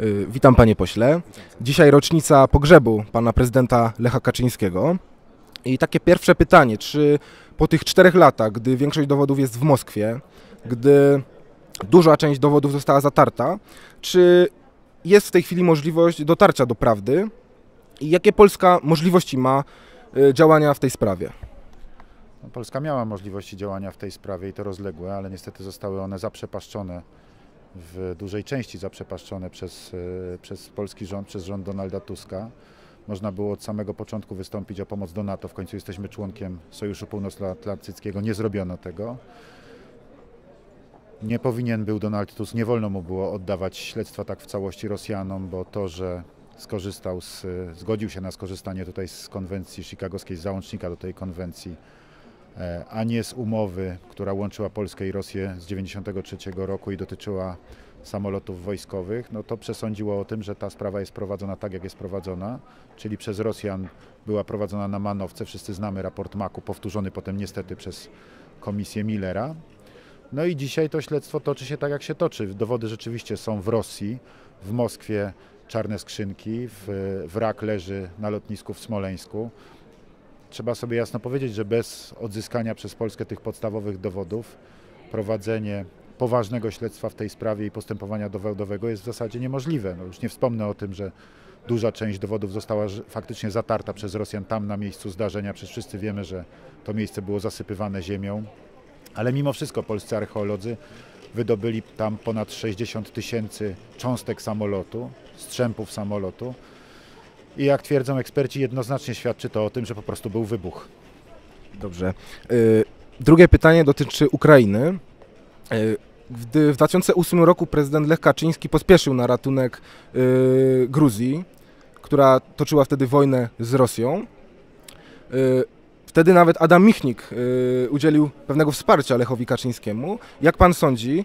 Y, Witam panie pośle. Dzisiaj rocznica pogrzebu pana prezydenta Lecha Kaczyńskiego. I takie pierwsze pytanie, czy po tych czterech latach, gdy większość dowodów jest w Moskwie, gdy duża część dowodów została zatarta, czy jest w tej chwili możliwość dotarcia do prawdy i jakie Polska możliwości ma y, działania w tej sprawie? No, Polska miała możliwości działania w tej sprawie i to rozległe, ale niestety zostały one zaprzepaszczone, w dużej części zaprzepaszczone przez, e, przez polski rząd, przez rząd Donalda Tuska. Można było od samego początku wystąpić o pomoc do NATO, w końcu jesteśmy członkiem Sojuszu Północnoatlantyckiego, nie zrobiono tego. Nie powinien był Donald Tusk, nie wolno mu było oddawać śledztwa tak w całości Rosjanom, bo to, że skorzystał z, zgodził się na skorzystanie tutaj z konwencji chicagowskiej, z załącznika do tej konwencji, a nie z umowy, która łączyła Polskę i Rosję z 1993 roku i dotyczyła samolotów wojskowych, no to przesądziło o tym, że ta sprawa jest prowadzona tak, jak jest prowadzona, czyli przez Rosjan była prowadzona na manowce. Wszyscy znamy raport Maku, powtórzony potem niestety przez komisję Millera. No i dzisiaj to śledztwo toczy się tak, jak się toczy. Dowody rzeczywiście są w Rosji, w Moskwie czarne skrzynki, w, wrak leży na lotnisku w Smoleńsku. Trzeba sobie jasno powiedzieć, że bez odzyskania przez Polskę tych podstawowych dowodów prowadzenie poważnego śledztwa w tej sprawie i postępowania dowodowego jest w zasadzie niemożliwe. No już nie wspomnę o tym, że duża część dowodów została faktycznie zatarta przez Rosjan tam na miejscu zdarzenia. Przecież wszyscy wiemy, że to miejsce było zasypywane ziemią. Ale mimo wszystko polscy archeolodzy wydobyli tam ponad 60 tysięcy cząstek samolotu, strzępów samolotu. I jak twierdzą eksperci, jednoznacznie świadczy to o tym, że po prostu był wybuch. Dobrze. Y, Drugie pytanie dotyczy Ukrainy. Y, Gdy w 2008 roku prezydent Lech Kaczyński pospieszył na ratunek y, Gruzji, która toczyła wtedy wojnę z Rosją, wtedy nawet Adam Michnik udzielił pewnego wsparcia Lechowi Kaczyńskiemu. Jak pan sądzi,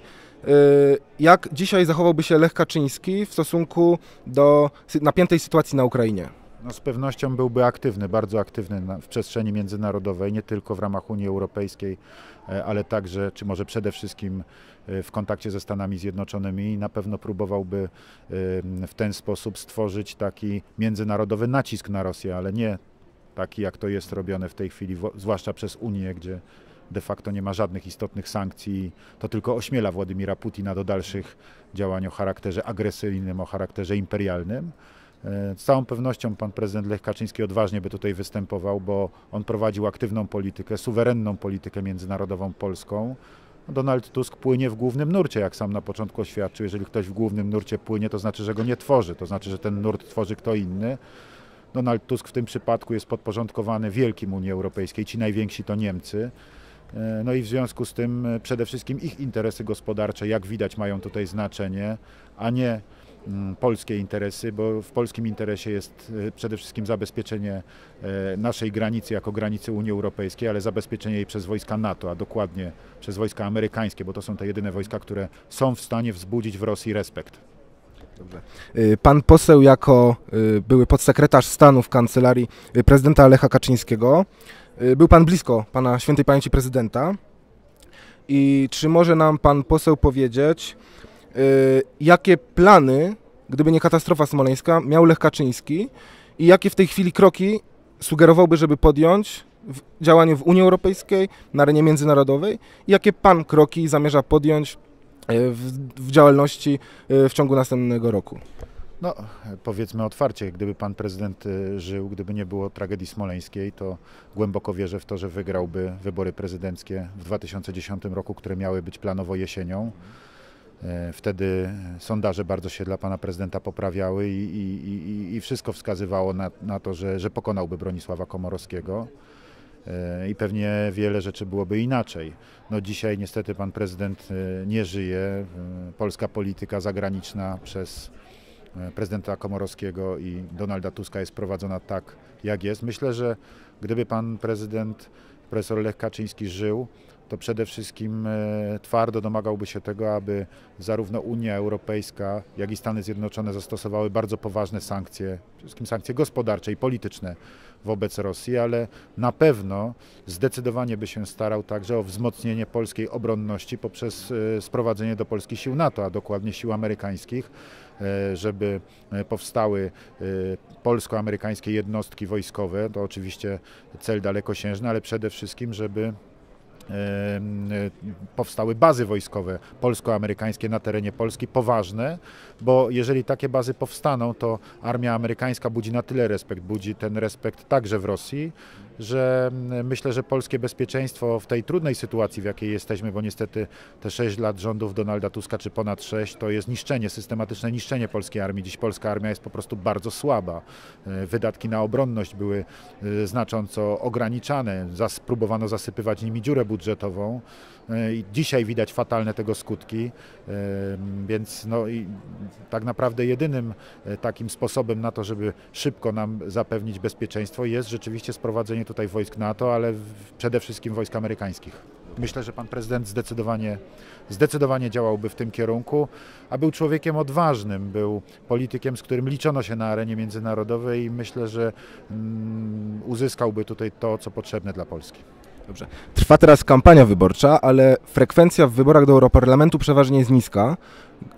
jak dzisiaj zachowałby się Lech Kaczyński w stosunku do napiętej sytuacji na Ukrainie? No z pewnością byłby aktywny, bardzo aktywny w przestrzeni międzynarodowej, nie tylko w ramach Unii Europejskiej, e, ale także, czy może przede wszystkim e, w kontakcie ze Stanami Zjednoczonymi na pewno próbowałby e, w ten sposób stworzyć taki międzynarodowy nacisk na Rosję, ale nie taki jak to jest robione w tej chwili, zwłaszcza przez Unię, gdzie de facto nie ma żadnych istotnych sankcji. To tylko ośmiela Władimira Putina do dalszych działań o charakterze agresyjnym, o charakterze imperialnym. E, Z całą pewnością pan prezydent Lech Kaczyński odważnie by tutaj występował, bo on prowadził aktywną politykę, suwerenną politykę międzynarodową polską. Donald Tusk płynie w głównym nurcie, jak sam na początku oświadczył. Jeżeli ktoś w głównym nurcie płynie, to znaczy, że go nie tworzy, to znaczy, że ten nurt tworzy kto inny. Donald Tusk w tym przypadku jest podporządkowany wielkim Unii Europejskiej, ci najwięksi to Niemcy. E, No i w związku z tym e, przede wszystkim ich interesy gospodarcze, jak widać, mają tutaj znaczenie, a nie mm, polskie interesy, bo w polskim interesie jest e, przede wszystkim zabezpieczenie naszej granicy jako granicy Unii Europejskiej, ale zabezpieczenie jej przez wojska NATO, a dokładnie przez wojska amerykańskie, bo to są te jedyne wojska, które są w stanie wzbudzić w Rosji respekt. Y, Pan poseł jako y, były podsekretarz stanu w kancelarii y, prezydenta Lecha Kaczyńskiego, był pan blisko pana świętej pamięci prezydenta. I czy może nam pan poseł powiedzieć, jakie plany, gdyby nie katastrofa smoleńska, miał Lech Kaczyński i jakie w tej chwili kroki sugerowałby, żeby podjąć w działaniu w Unii Europejskiej, na arenie międzynarodowej? I jakie pan kroki zamierza podjąć w, w działalności y, w ciągu następnego roku? No, powiedzmy otwarcie, gdyby pan prezydent y, żył, gdyby nie było tragedii smoleńskiej, to głęboko wierzę w to, że wygrałby wybory prezydenckie w 2010 roku, które miały być planowo jesienią. E, Wtedy sondaże bardzo się dla pana prezydenta poprawiały i, i, i wszystko wskazywało na, na to, że, że pokonałby Bronisława Komorowskiego. E, I pewnie wiele rzeczy byłoby inaczej. No dzisiaj niestety pan prezydent e, nie żyje. E, Polska polityka zagraniczna przez prezydenta Komorowskiego i Donalda Tuska jest prowadzona tak, jak jest. Myślę, że gdyby pan prezydent, profesor Lech Kaczyński żył, to przede wszystkim e, twardo domagałby się tego, aby zarówno Unia Europejska, jak i Stany Zjednoczone zastosowały bardzo poważne sankcje, przede wszystkim sankcje gospodarcze i polityczne wobec Rosji, ale na pewno zdecydowanie by się starał także o wzmocnienie polskiej obronności poprzez e, sprowadzenie do Polski sił NATO, a dokładnie sił amerykańskich, żeby powstały polsko-amerykańskie jednostki wojskowe. To oczywiście cel dalekosiężny, ale przede wszystkim, żeby powstały bazy wojskowe polsko-amerykańskie na terenie Polski, poważne, bo jeżeli takie bazy powstaną, to armia amerykańska budzi na tyle respekt, budzi ten respekt także w Rosji, że myślę, że polskie bezpieczeństwo w tej trudnej sytuacji, w jakiej jesteśmy, bo niestety te 6 lat rządów Donalda Tuska, czy ponad 6, to jest niszczenie, systematyczne niszczenie polskiej armii. Dziś polska armia jest po prostu bardzo słaba. E, wydatki na obronność były e, znacząco ograniczane. Zas próbowano zasypywać nimi dziurę budżetową. E, dzisiaj widać fatalne tego skutki, więc no i tak naprawdę jedynym takim sposobem na to, żeby szybko nam zapewnić bezpieczeństwo jest rzeczywiście sprowadzenie tutaj wojsk NATO, ale przede wszystkim wojsk amerykańskich. Myślę, że pan prezydent zdecydowanie, zdecydowanie działałby w tym kierunku, a był człowiekiem odważnym, był politykiem, z którym liczono się na arenie międzynarodowej i myślę, że mm, uzyskałby tutaj to, co potrzebne dla Polski. Dobrze. Trwa teraz kampania wyborcza, ale frekwencja w wyborach do Europarlamentu przeważnie jest niska.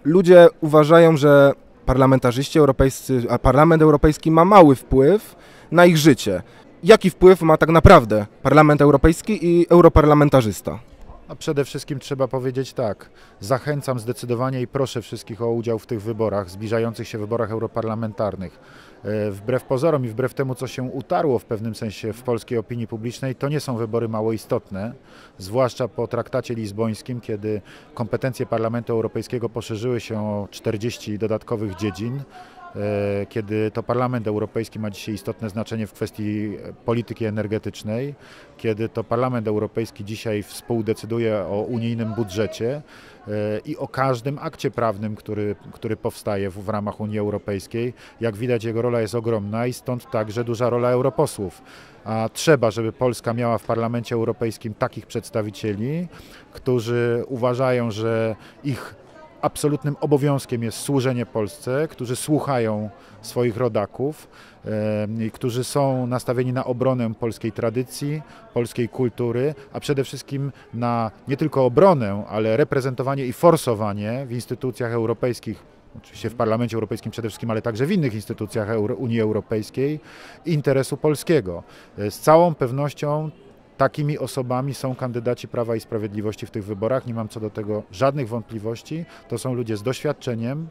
Ludzie uważają, że parlamentarzyści europejscy, a Parlament Europejski ma mały wpływ na ich życie jaki wpływ ma tak naprawdę Parlament Europejski i europarlamentarzysta? A przede wszystkim trzeba powiedzieć tak. Zachęcam zdecydowanie i proszę wszystkich o udział w tych wyborach, zbliżających się wyborach europarlamentarnych. E, wbrew pozorom i wbrew temu, co się utarło w pewnym sensie w polskiej opinii publicznej, to nie są wybory mało istotne, zwłaszcza po traktacie lizbońskim, kiedy kompetencje Parlamentu Europejskiego poszerzyły się o 40 dodatkowych dziedzin. E, kiedy to Parlament Europejski ma dzisiaj istotne znaczenie w kwestii polityki energetycznej, kiedy to Parlament Europejski dzisiaj współdecyduje o unijnym budżecie e, i o każdym akcie prawnym, który, który powstaje w, w ramach Unii Europejskiej. Jak widać, jego rola jest ogromna i stąd także duża rola europosłów. A trzeba, żeby Polska miała w Parlamencie Europejskim takich przedstawicieli, którzy uważają, że ich absolutnym obowiązkiem jest służenie Polsce, którzy słuchają swoich rodaków, e, którzy są nastawieni na obronę polskiej tradycji, polskiej kultury, a przede wszystkim na nie tylko obronę, ale reprezentowanie i forsowanie w instytucjach europejskich oczywiście w Parlamencie Europejskim przede wszystkim, ale także w innych instytucjach Unii Europejskiej, interesu polskiego. E, z całą pewnością Takimi osobami są kandydaci Prawa i Sprawiedliwości w tych wyborach. Nie mam co do tego żadnych wątpliwości. To są ludzie z doświadczeniem,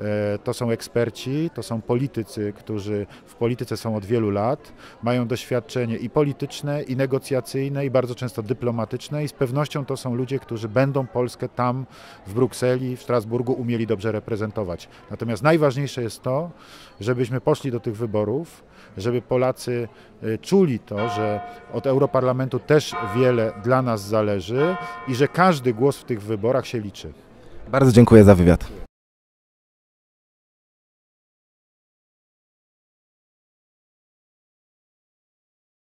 e, to są eksperci, to są politycy, którzy w polityce są od wielu lat, mają doświadczenie i polityczne, i negocjacyjne, i bardzo często dyplomatyczne, i z pewnością to są ludzie, którzy będą Polskę tam w Brukseli, w Strasburgu umieli dobrze reprezentować. Natomiast najważniejsze jest to, żebyśmy poszli do tych wyborów żeby Polacy y, czuli to, że od Europarlamentu też wiele dla nas zależy i że każdy głos w tych wyborach się liczy. Bardzo dziękuję za wywiad.